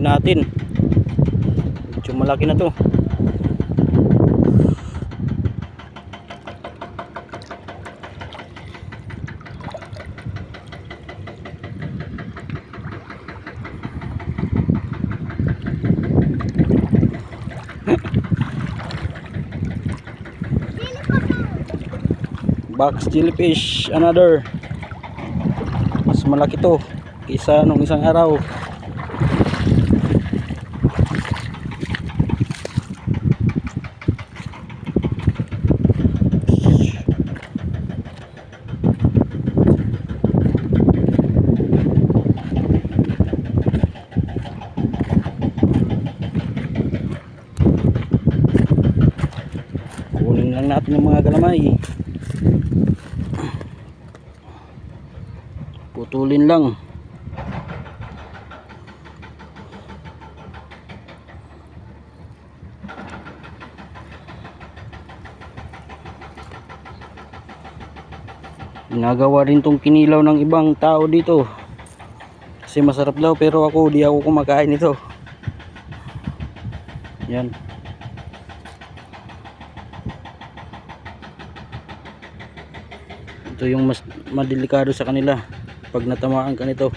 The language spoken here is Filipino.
nahuli natin. Medyo malaki na to. Box jellyfish another. Mas malaki to kaysa nung isang araw kunin lang natin yung mga galamay putulin lang. Ginagawa rin tong kinilaw ng ibang tao dito. Kasi masarap daw pero ako di ako kumakain ito yan ito yung mas madelikado sa kanila pag natamaan ka nito